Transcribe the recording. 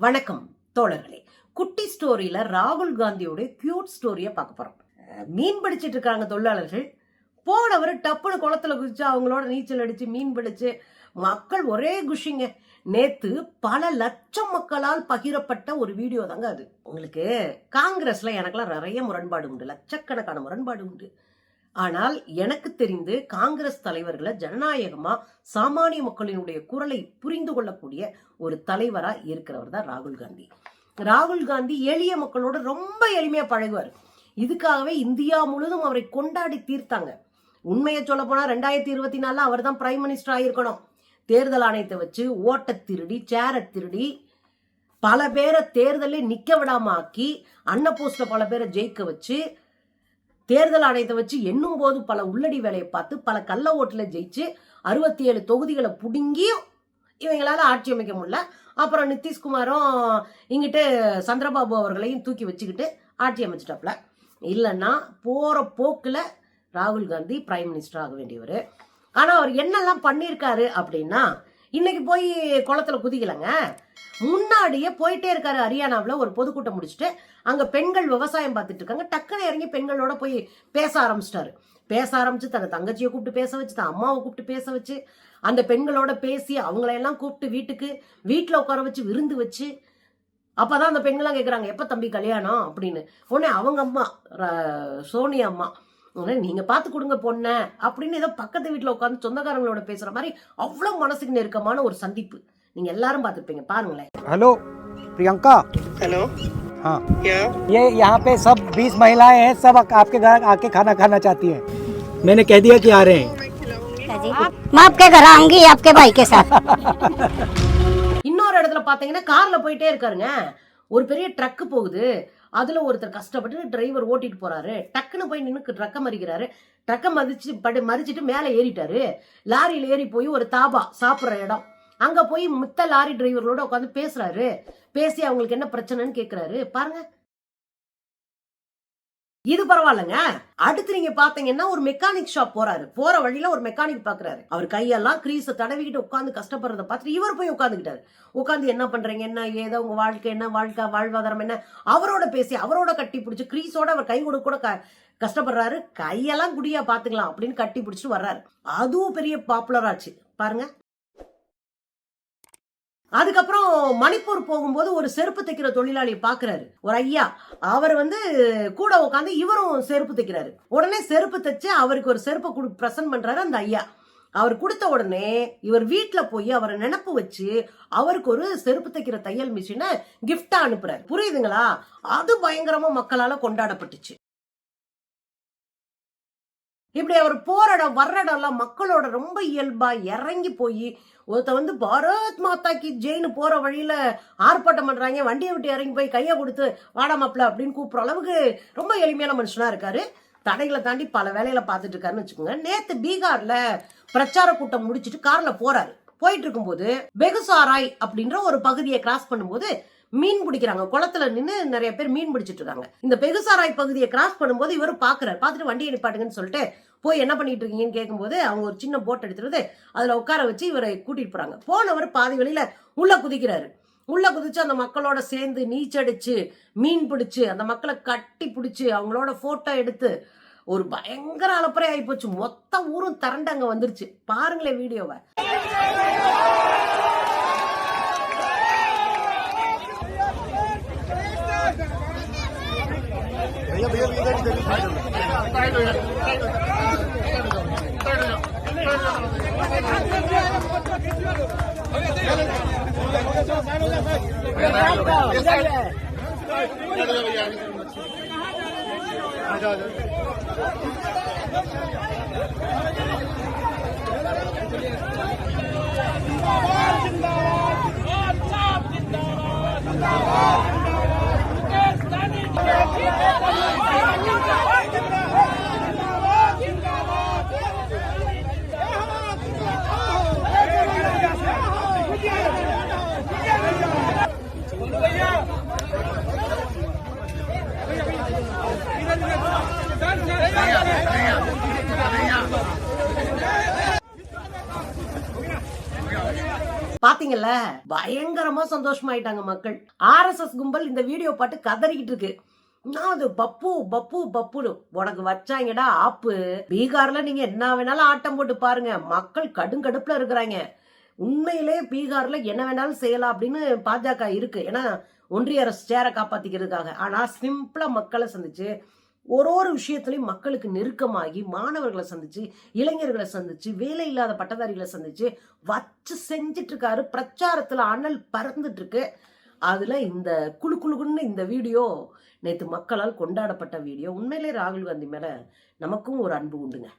வணக்கம் தோழர்களே. குட்டி ஸ்டோரியில ராகுல் காந்தியோட கியூட் ஸ்டோரியை பார்க்க போறோம். மீன் பிடிச்சிட்டு இருக்காங்க தொழிலாளர்கள். போனவர் டப்புனு குளத்துல குதிச்சு அவங்களோட நீச்சல் அடிச்சு மீன் பிடிச்சு மக்கள் ஒரே குஷிங்க. நேத்து பல லட்சம் மக்களால் பகிரப்பட்ட ஒரு வீடியோ தாங்க அது. உங்களுக்கு காங்கிரஸ்ல எனக்கெல்லாம் நிறைய முரண்பாடு உண்டு. லட்சக்கணக்கான முரண்பாடு உண்டு. ஆனால் எனக்கு தெரிந்து காங்கிரஸ் தலைவர்களை ஜனநாயகமா சாமானிய மக்களினுடைய குரலை புரிந்து கொள்ளக்கூடிய ஒரு தலைவரா இருக்கிறவர் தான் ராகுல் காந்தி. ராகுல் காந்தி எளிய மக்களோட ரொம்ப எளிமையா பழகுவார். இதுக்காகவே இந்தியா முழுவதும் அவரை கொண்டாடி தீர்த்தாங்க. உண்மையை சொல்ல போனா ரெண்டாயிரத்தி இருபத்தி நாலுல அவர் தான் பிரைம் மினிஸ்டர் ஆயிருக்கணும். தேர்தல் ஆணையத்தை வச்சு ஓட்ட திருடி சேரை திருடி பல பேரை தேர்தலில் நிக்க விடாம ஆக்கி அன்ன போஸ்ட்ல பல பேரை ஜெயிக்க வச்சு தேர்தல் ஆணையத்தை வச்சு எண்ணும் போது பல உள்ளடி வேலையை பார்த்து பல கள்ள ஓட்டில் ஜெயிச்சு அறுபத்தி ஏழு தொகுதிகளை புடுங்கியும் இவங்களால ஆட்சி அமைக்க முடியல. அப்புறம் நிதிஷ்குமாரும் இங்கிட்டு சந்திரபாபு அவர்களையும் தூக்கி வச்சுக்கிட்டு ஆட்சி அமைச்சிட்டாப்ல இல்லைன்னா போகிற போக்கில் ராகுல் காந்தி பிரைம் மினிஸ்டர் ஆக வேண்டியவர். ஆனால் அவர் என்னெல்லாம் பண்ணியிருக்காரு அப்படின்னா இன்னைக்கு போய் குளத்துல குதிக்கலைங்க. முன்னாடியே போயிட்டே இருக்காரு ஹரியானாவில் ஒரு பொதுக்கூட்டம் முடிச்சுட்டு அங்க பெண்கள் விவசாயம் பார்த்துட்டு இருக்காங்க. டக்குன்னு இறங்கி பெண்களோட போய் பேச ஆரம்பிச்சிட்டாரு. பேச ஆரம்பிச்சு தன் தங்கச்சியை கூப்பிட்டு பேச வச்சு தன் அம்மாவை கூப்பிட்டு பேச வச்சு அந்த பெண்களோட பேசி அவங்களையெல்லாம் கூப்பிட்டு வீட்டுக்கு வீட்டில் உட்கார வச்சு விருந்து வச்சு அப்போதான் அந்த பெண்கள்லாம் கேட்குறாங்க எப்போ தம்பி கல்யாணம்? அப்படின்னு. உடனே அவங்க அம்மா சோனி அம்மா உடனே நீங்கள் பார்த்து கொடுங்க பொண்ண அப்படின்னு ஏதோ பக்கத்து வீட்டில் உட்காந்து சொந்தக்காரங்களோட பேசுகிற மாதிரி அவ்வளோ மனசுக்கு நெருக்கமான ஒரு சந்திப்பு. நீங்கள் எல்லாரும் பார்த்துருப்பீங்க பாருங்களேன். ஹலோ பிரியங்கா. ஹலோ. हाँ क्या ये यहाँ पे सब 20 महिलाएं हैं सब आ- आपके घर आके खाना खाना चाहती हैं मैंने कह दिया कि आ रहे हैं मैं खिलाऊंगी जी मैं आपके घर आऊंगी आपके भाई के साथ இன்னொரு இடத்துல பார்த்தீங்கன்னா கார்ல போயிட்டே இருக்காருங்க ஒரு பெரிய ட்ரக்கு போகுது அதுல ஒருத்தர் கஷ்டப்பட்டு டிரைவர் ஓட்டிட்டு போறாரு டக்குன்னு போய் நின்று ட்ரக்கை மறிக்கிறாரு ட்ரக்கை மதிச்சு படி மறிச்சிட்டு மேலே ஏறிட்டாரு லாரியில ஏறி போய் ஒரு தாபா சாப்பிட்ற இடம் அங்க போய் மித்த லாரி டிரைவர்களோட உட்காந்து பேசுறாரு. பேசி அவங்களுக்கு என்ன பிரச்சனைன்னு கேக்குறாரு. பாருங்க. இது பரவாயில்லைங்க. அடுத்து நீங்க பாத்தீங்கன்னா ஒரு மெக்கானிக் ஷாப் போறாரு. போற வழியில ஒரு மெக்கானிக் பாக்குறாரு. அவர் கையெல்லாம் கிரீஸ தடவிக்கிட்டு உட்காந்து கஷ்டப்படுறத பார்த்துட்டு இவர் போய் உட்காந்துக்கிட்டாரு உட்காந்து என்ன பண்றீங்க? என்ன ஏதோ உங்க வாழ்க்கை என்ன? வாழ்க்கை வாழ்வாதாரம் என்ன? அவரோட பேசி அவரோட கட்டி பிடிச்சி கிரீஸோட அவர் கை கொடுக்க கூட க- கஷ்டப்படுறாரு. கையெல்லாம் குடியா பாத்துக்கலாம் அப்படின்னு கட்டி பிடிச்சிட்டு வர்றாரு. அதுவும் பெரிய பாப்புலர் ஆச்சு. பாருங்க. அதுக்கப்புறம் மணிப்பூர் போகும்போது ஒரு செருப்பு தைக்கிற தொழிலாளி பாக்குறாரு. ஒரு ஐயா அவர் வந்து கூட உட்காந்து இவரும் செருப்பு தைக்கிறாரு. உடனே செருப்பு தைச்சு அவருக்கு ஒரு செருப்பை கொடு பிரசன்ட் பண்றாரு அந்த ஐயா. அவர் கொடுத்த உடனே இவர் வீட்டில் போய் அவரை நினப்பு வச்சு அவருக்கு ஒரு செருப்பு தைக்கிற தையல் மிஷினை கிஃப்டா அனுப்புறாரு. புரியுதுங்களா? அது பயங்கரமா மக்களால கொண்டாடப்பட்டுச்சு. இப்படி அவர் போற இடம் வர்ற இடம்லாம் மக்களோட ரொம்ப இயல்பா இறங்கி போய் ஒருத்த வந்து பாரத் மாதாக்கு ஜெயின்னு போற வழியில ஆர்ப்பாட்டம் பண்றாங்க வண்டியை விட்டு இறங்கி போய் கையை கொடுத்து வாடா மாப்பிள அப்படின்னு கூப்பிடுற அளவுக்கு ரொம்ப எளிமையான மனுஷனா இருக்காரு. தடைகளை தாண்டி பல வேலையில் பார்த்துட்டு இருக்காருன்னு வச்சுக்கோங்க. நேத்து பீகார்ல பிரச்சார கூட்டம் முடிச்சுட்டு கார்ல போறாரு. போயிட்டு இருக்கும்போது பெகுசாராய் அப்படின்ற ஒரு பகுதியை கிராஸ் பண்ணும்போது மீன் பிடிக்கிறாங்க. குளத்துல நின்று நிறைய பேர் மீன் பிடிச்சிட்டு இருக்காங்க. இந்த பெகுசாராய் பகுதியை கிராஸ் பண்ணும்போது இவர் பாக்குறாரு. பார்த்துட்டு வண்டியை நிப்பாட்டுங்கன்னு சொல்லிட்டு போய் என்ன பண்ணிட்டு இருக்கீங்கன்னு கேட்கும்போது அவங்க ஒரு சின்ன போட் எடுத்துறது அதுல உட்கார வச்சு இவரை கூட்டிட்டு போறாங்க. போனவர் பாதி வழியில உள்ள குதிக்கிறாரு. உள்ள குதிச்சு அந்த மக்களோட சேர்ந்து நீச்சடிச்சு மீன் பிடிச்சு அந்த மக்களை கட்டி பிடிச்சு அவங்களோட போட்டோ எடுத்து ஒரு பயங்கர அலப்பறை ஆயிப்போச்சு மொத்த ஊரும் திரண்டு அங்க வந்துருச்சு. பாருங்களேன் வீடியோவை जिंदाबाद பாத்தீங்கல்ல பயங்கரமா சந்தோஷமாயிட்டாங்க மக்கள். ஆர்எஸ்எஸ் கும்பல் இந்த வீடியோ பாட்டு கதறிக்கிட்டு இருக்கு. நான் அது பப்பு பப்பு பப்புன்னு உனக்கு வச்சாங்கடா ஆப்பு. பீகார்ல நீங்க என்ன வேணாலும் ஆட்டம் போட்டு பாருங்க. மக்கள் கடுங்கடுப்புல இருக்கிறாங்க. உண்மையிலே பீகார்ல என்ன வேணாலும் செய்யலாம் அப்படின்னு பாஜக இருக்கு. ஏன்னா ஒன்றிய அரசு சேரை காப்பாத்திக்கிறதுக்காக. ஆனா சிம்பிளா மக்களை சந்திச்சு ஒரு ஒரு விஷயத்துலையும் மக்களுக்கு நெருக்கமாகி மாணவர்களை சந்திச்சு இளைஞர்களை சந்திச்சு வேலை இல்லாத பட்டதாரிகளை சந்திச்சு வச்சு செஞ்சிட்டு இருக்காரு பிரச்சாரத்துல அனல் பறந்துட்டு இருக்கு அதுல இந்த குழு குழுக்குன்னு இந்த வீடியோ நேற்று மக்களால் கொண்டாடப்பட்ட வீடியோ உண்மையிலே ராகுல் காந்தி மேல நமக்கும் ஒரு அன்பு உண்டுங்க.